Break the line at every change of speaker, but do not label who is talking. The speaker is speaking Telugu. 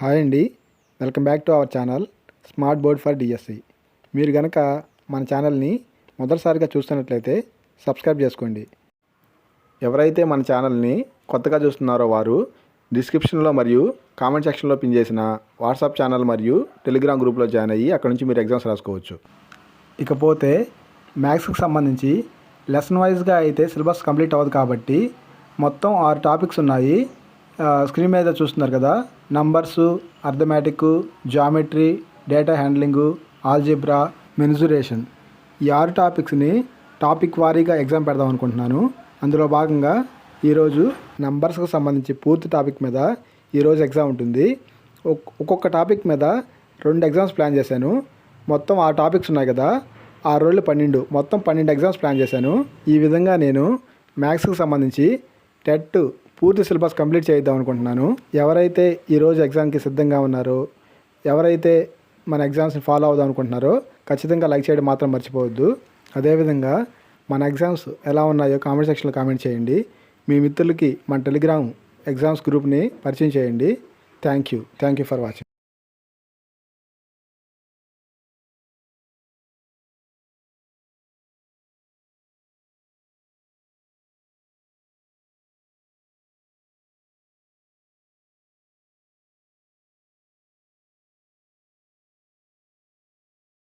హాయ్ అండి. Welcome back to our channel smart board for DSC. మీరు కనుక మన ఛానల్ని మొదటిసారిగా చూస్తున్నట్లయితే సబ్స్క్రైబ్ చేసుకోండి. ఎవరైతే మన ఛానల్ని కొత్తగా చూస్తున్నారో వారు డిస్క్రిప్షన్లో మరియు కామెంట్ సెక్షన్లో పిన్ చేసిన వాట్సాప్ ఛానల్ మరియు టెలిగ్రామ్ గ్రూప్లో జాయిన్ అయ్యి అక్కడ నుంచి మీరు ఎగ్జామ్స్ రాసుకోవచ్చు. ఇకపోతే మ్యాథ్స్కి సంబంధించి లెసన్ వైజ్గా అయితే సిలబస్ కంప్లీట్ అవ్వదు కాబట్టి మొత్తం ఆరు టాపిక్స్ ఉన్నాయి. స్క్రీన్ మీద చూస్తున్నారు కదా numbers arithmetic geometry data handling algebra mensuration ఈ ఆరు టాపిక్స్ని టాపిక్ వారీగా ఎగ్జామ్ పెడదాం అనుకుంటున్నాను. అందులో భాగంగా ఈరోజు నంబర్స్కి సంబంధించి పూర్తి టాపిక్ మీద ఈరోజు ఎగ్జామ్ ఉంటుంది. ఒక్- ఒక్కొక్క టాపిక్ మీద రెండు ఎగ్జామ్స్ ప్లాన్ చేశాను. మొత్తం ఆ టాపిక్స్ ఉన్నాయి కదా ఆ రోజులు పన్నెండు. మొత్తం పన్నెండు ఎగ్జామ్స్ ప్లాన్ చేశాను. ఈ విధంగా నేను మ్యాథ్స్కి సంబంధించి టెట్ పూర్తి సిలబస్ కంప్లీట్ చేద్దాం అనుకుంటున్నాను. ఎవరైతే ఈరోజు ఎగ్జామ్కి సిద్ధంగా ఉన్నారో ఎవరైతే మన ఎగ్జామ్స్ని ఫాలో అవుదాం అనుకుంటున్నారో ఖచ్చితంగా లైక్ చేయడం మాత్రం మర్చిపోవద్దు. అదేవిధంగా మన ఎగ్జామ్స్ ఎలా ఉన్నాయో కామెంట్ సెక్షన్లో కామెంట్ చేయండి. మీ మిత్రులకి మన టెలిగ్రామ్ ఎగ్జామ్స్ గ్రూప్ని పరిచయం చేయండి. Thank you. Thank you for watching.